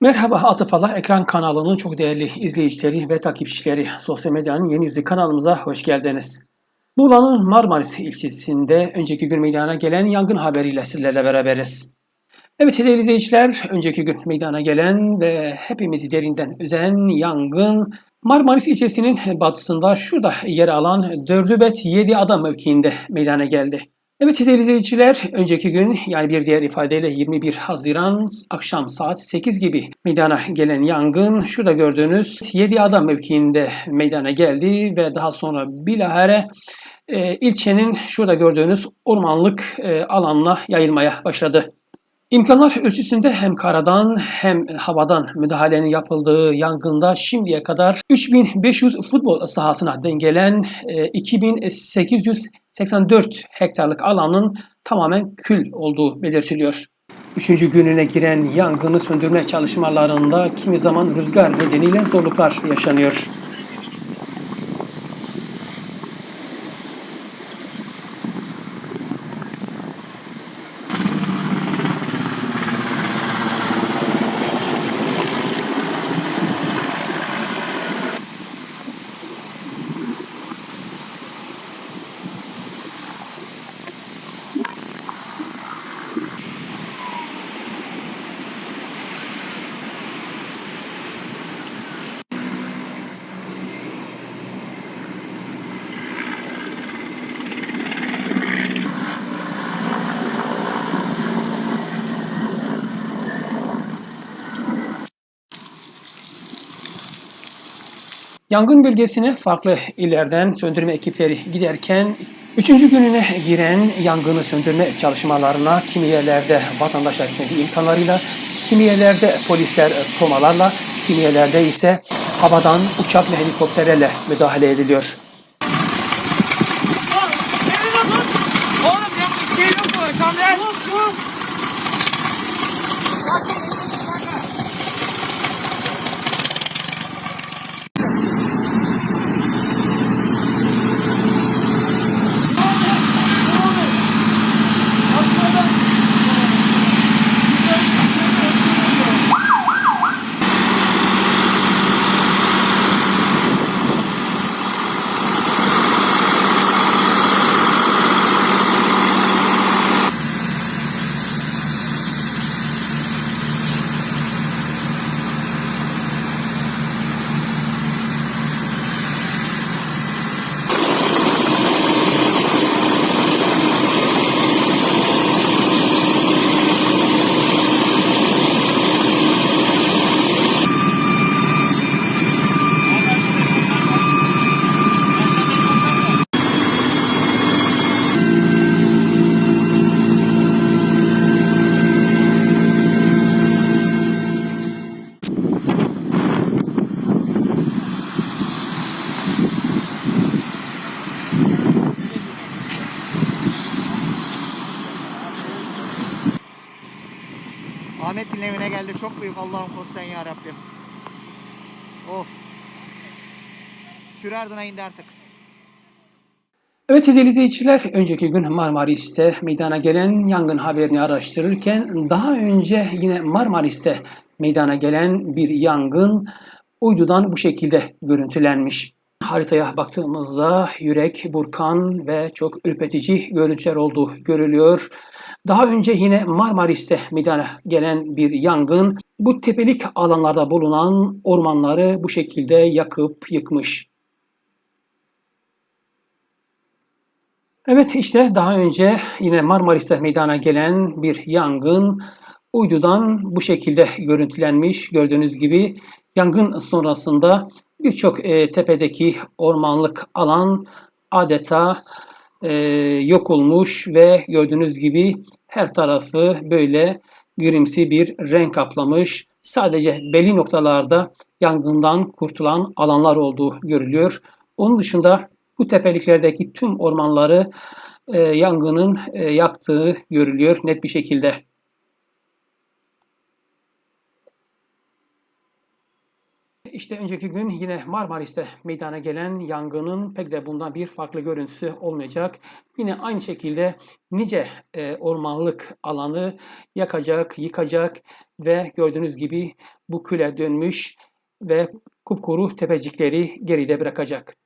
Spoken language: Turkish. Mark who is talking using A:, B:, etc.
A: Merhaba Atıfallah Ekran kanalının çok değerli izleyicileri ve takipçileri. Sosyal medyanın yeni yüzü kanalımıza hoş geldiniz. Muğla'nın Marmaris ilçesinde önceki gün meydana gelen yangın haberiyle sizlerle beraberiz. Evet sevgili izleyiciler, önceki gün meydana gelen ve hepimizi derinden üzen yangın Marmaris ilçesinin batısında şurada yer alan Dördübet 7 adam mevkiinde meydana geldi. Evet sevgili izleyiciler, önceki gün yani bir diğer ifadeyle 21 Haziran akşam saat 8 gibi meydana gelen yangın şurada gördüğünüz 7 adam mevkiinde meydana geldi ve daha sonra bilahare e, ilçenin şurada gördüğünüz ormanlık e, alanına yayılmaya başladı. İmkanlar ölçüsünde hem karadan hem havadan müdahalenin yapıldığı yangında şimdiye kadar 3500 futbol sahasına dengelen e, 2884 hektarlık alanın tamamen kül olduğu belirtiliyor. Üçüncü gününe giren yangını söndürme çalışmalarında kimi zaman rüzgar nedeniyle zorluklar yaşanıyor. Yangın bölgesine farklı illerden söndürme ekipleri giderken üçüncü gününe giren yangını söndürme çalışmalarına kimi yerlerde vatandaşlar kendi imkanlarıyla, kimi yerlerde polisler tomalarla, kimi yerlerde ise havadan uçak ve helikopterlerle müdahale ediliyor.
B: Oğlum ya bir şey yok mu? Kamera yok yok.
C: Ahmet'in evine geldik. Çok büyük Allah'ım koru sen ya Rabbim. Oh. Şükür ardına indi artık.
A: Evet sevgili izleyiciler, önceki gün Marmaris'te meydana gelen yangın haberini araştırırken daha önce yine Marmaris'te meydana gelen bir yangın uydudan bu şekilde görüntülenmiş. Haritaya baktığımızda yürek, burkan ve çok ürpetici görüntüler olduğu görülüyor. Daha önce yine Marmaris'te meydana gelen bir yangın bu tepelik alanlarda bulunan ormanları bu şekilde yakıp yıkmış. Evet işte daha önce yine Marmaris'te meydana gelen bir yangın uydudan bu şekilde görüntülenmiş. Gördüğünüz gibi yangın sonrasında birçok e, tepedeki ormanlık alan adeta e, yok olmuş ve gördüğünüz gibi her tarafı böyle grimsi bir renk kaplamış. Sadece belli noktalarda yangından kurtulan alanlar olduğu görülüyor. Onun dışında bu tepeliklerdeki tüm ormanları e, yangının e, yaktığı görülüyor net bir şekilde. İşte önceki gün yine Marmaris'te meydana gelen yangının pek de bundan bir farklı görüntüsü olmayacak. Yine aynı şekilde nice e, ormanlık alanı yakacak, yıkacak ve gördüğünüz gibi bu küle dönmüş ve kupkuru tepecikleri geride bırakacak.